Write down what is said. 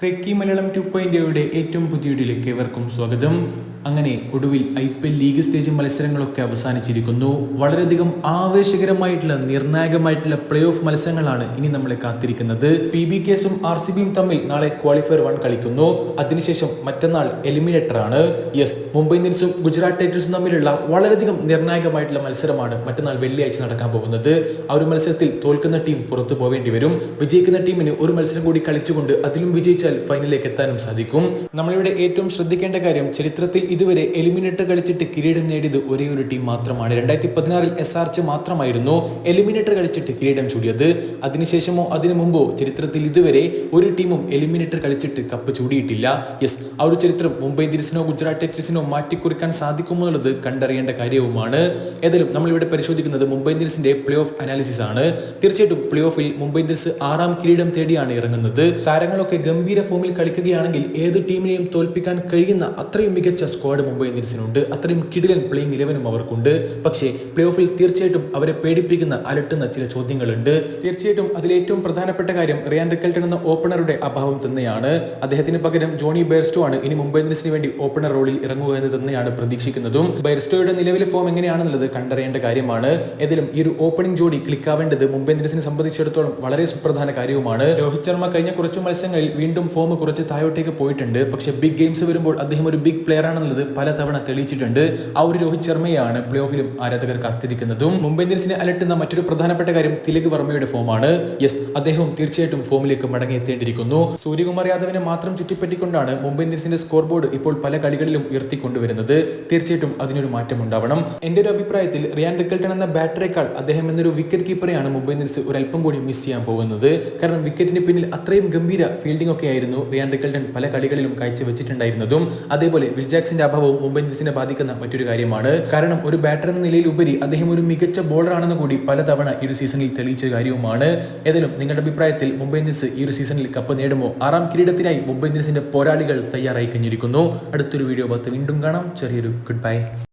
ക്രിക്കി Malayalam two point ഏറ്റവും പുതിയ ഏവർക്കും സ്വാഗതം. അങ്ങനെ ഒടുവിൽ I P L league stage മത്സരങ്ങളൊക്കെ അവസാനിച്ചിരിക്കുന്നു. വളരെയധികം ആവേശകരമായിട്ടുള്ള നിർണായകമായിട്ടുള്ള പ്ലേ ഓഫ് മത്സരങ്ങളാണ് ഇനി നമ്മളെ കാത്തിരിക്കുന്നത്. പി ബി കേസും ആർ സി ബിയും തമ്മിൽ നാളെ ക്വാളിഫയർ വൺ കളിക്കുന്നു. അതിനുശേഷം മറ്റന്നാൾ എലിമിനേറ്റർ ആണ്. യെസ് മുംബൈ ഇന്ത്യൻസും ഗുജറാത്ത് ടൈറ്റൻസും തമ്മിലുള്ള വളരെയധികം നിർണായകമായിട്ടുള്ള മത്സരമാണ് മറ്റന്നാൾ വെള്ളിയാഴ്ച നടക്കാൻ പോകുന്നത്. ആ ഒരു മത്സരത്തിൽ തോൽക്കുന്ന ടീം പുറത്തു പോവേണ്ടി വരും. വിജയിക്കുന്ന ടീമിന് ഒരു മത്സരം കൂടി കളിച്ചുകൊണ്ട് അതിലും വിജയിച്ചാൽ ഫൈനലിലേക്ക് എത്താനും സാധിക്കും. നമ്മളിവിടെ ഏറ്റവും ശ്രദ്ധിക്കേണ്ട കാര്യം ചരിത്രത്തിൽ ഇതുവരെ എലിമിനേറ്റർ കളിച്ചിട്ട് കിരീടം നേടിയത് ഒരേ ഒരു ടീം മാത്രമാണ്. രണ്ടായിരത്തി പതിനാറിൽ എസ് ആർ മാത്രമായിരുന്നു എലിമിനേറ്റർ കളിച്ചിട്ട് കിരീടം ചൂടിയത്. അതിനുശേഷമോ അതിനു മുമ്പോ ചരിത്രത്തിൽ ഇതുവരെ ഒരു ടീമും എലിമിനേറ്റർ കളിച്ചിട്ട് കപ്പ് ചൂടിയിട്ടില്ല. യെസ് ആ ഒരു ചരിത്രം മുംബൈ ഇന്ത്യൻസിനോ ഗുജറാത്ത് ടൈറ്റൻസിനോ മാറ്റിക്കുറിക്കാൻ സാധിക്കുമോ എന്നുള്ളത് കണ്ടറിയേണ്ട കാര്യവുമാണ്. ഏതായാലും നമ്മളിവിടെ പരിശോധിക്കുന്നത് മുംബൈ ഇന്ത്യൻസിന്റെ പ്ലേ ഓഫ് അനാലിസിസ് ആണ്. തീർച്ചയായിട്ടും പ്ലേ ഓഫിൽ മുംബൈ ഇന്ത്യൻസ് ആറാം കിരീടം തേടിയാണ് ഇറങ്ങുന്നത്. താരങ്ങളൊക്കെ ഗംഭീര ഫോമിൽ കളിക്കുകയാണെങ്കിൽ ഏത് ടീമിനെയും തോൽപ്പിക്കാൻ കഴിയുന്ന അത്രയും മികച്ച സ്ക്വാഡ് മുംബൈ ഇന്ത്യൻസിനുണ്ട്. അത്രയും കിടിലൻ പ്ലേയിങ് ഇലവനും അവർക്കുണ്ട്. പക്ഷേ പ്ലേ ഓഫിൽ തീർച്ചയായിട്ടും അവരെ പേടിപ്പിക്കുന്ന അലട്ടുന്ന ചില ചോദ്യങ്ങളുണ്ട്. തീർച്ചയായിട്ടും അതിൽ ഏറ്റവും പ്രധാനപ്പെട്ട കാര്യം റിയാൻ റിക്കൽട്ടൺ എന്ന ഓപ്പണറുടെ അഭാവം തന്നെയാണ്. അദ്ദേഹത്തിന് പകരം ജോണി ബെയർസ്റ്റോ ആണ് ഇനി മുംബൈ ഇന്ത്യൻസിന് വേണ്ടി ഓപ്പണർ റോളിൽ ഇറങ്ങുക എന്ന് തന്നെയാണ് പ്രതീക്ഷിക്കുന്നതും. ബെയർസ്റ്റോയുടെ നിലവിലെ ഫോം എങ്ങനെയാണെന്നുള്ളത് കണ്ടറിയേണ്ട കാര്യമാണ്. ഏതായാലും ഈ ഒരു ഓപ്പണിംഗ് ജോഡി ക്ലിക്കാവേണ്ടത് മുംബൈ ഇന്ത്യൻസിനെ സംബന്ധിച്ചിടത്തോളം വളരെ സുപ്രധാന കാര്യവുമാണ്. രോഹിത് ശർമ്മ കഴിഞ്ഞ കുറച്ച് മത്സരങ്ങളിൽ വീണ്ടും ഫോം കുറച്ച് താഴോട്ടേക്ക് പോയിട്ടുണ്ട്. പക്ഷെ ബിഗ് ഗെയിംസ് വരുമ്പോൾ അദ്ദേഹം ഒരു ബിഗ് പ്ലെയർ ആണെന്നുള്ളത് പലതവണ തെളിയിച്ചിട്ടുണ്ട്. ആ ഒരു രോഹിത് ശർമ്മയാണ് പ്ലേ ഓഫിലും ആരാധകർ കാത്തിരിക്കുന്നതും. മുംബൈ ഇന്ത്യൻസിനെ അലട്ടുന്ന മറ്റൊരു പ്രധാനപ്പെട്ട കാര്യം തിലക് വർമ്മയുടെ ഫോമാണ് യെസ് അദ്ദേഹം തീർച്ചയായിട്ടും ഫോമിലേക്ക് മടങ്ങിയെത്തേണ്ടിയിരിക്കുന്നു. സൂര്യകുമാർ യാദവിനെ മാത്രം ചുറ്റിപ്പറ്റിക്കൊണ്ടാണ് മുംബൈ ഇന്ത്യൻസിന്റെ സ്കോർ ബോർഡ് ഇപ്പോൾ പല കളികളിലും ഉയർത്തിക്കൊണ്ടുവരുന്നത്. തീർച്ചയായിട്ടും അതിനൊരു മാറ്റം ഉണ്ടാവണം. എന്റെ ഒരു അഭിപ്രായത്തിൽ റിയാൻ റിക്കൽട്ടൺ എന്ന ബാറ്ററേക്കാൾ അദ്ദേഹം എന്നൊരു വിക്കറ്റ് കീപ്പറെയാണ് മുംബൈ ഇന്ത്യൻസ് ഒരല്പം കൂടി മിസ് ചെയ്യാൻ പോകുന്നത്. കാരണം വിക്കറ്റിന് പിന്നിൽ അത്രയും ഗംഭീര ഫീൽഡിംഗ് ഒക്കെ ആയിരുന്നു റിയാൻ റിക്കൽട്ടൺ പല കളികളിലും കാഴ്ചവെച്ചിട്ടുണ്ടായിരുന്നതും അതേപോലെ വിൽജാക്സിന്റെ അഭാവവും മുംബൈ ഇന്ത്യൻസിനെ ബാധിക്കുന്ന മറ്റൊരു കാര്യമാണ്. കാരണം ഒരു ബാറ്റർ എന്ന നിലയിൽ ഉപരി അദ്ദേഹം ഒരു മികച്ച ബോളർ ആണെന്ന് കൂടി പലതവണ ഈ ഒരു സീസണിൽ തെളിയിച്ച കാര്യവുമാണ്. ഏതായാലും നിങ്ങളുടെ അഭിപ്രായത്തിൽ മുംബൈ ഇന്ത്യൻസ് ഈ ഒരു സീസണിൽ കപ്പ് നേടുമോ? ആറാം കിരീടത്തിനായി മുംബൈ ഇന്ത്യൻസിന്റെ പോരാളികൾ തയ്യാറായി കഴിഞ്ഞിരിക്കുന്നു. അടുത്തൊരു വീഡിയോ പത്ത് വീണ്ടും കാണാം. ചെറിയൊരു ഗുഡ് ബൈ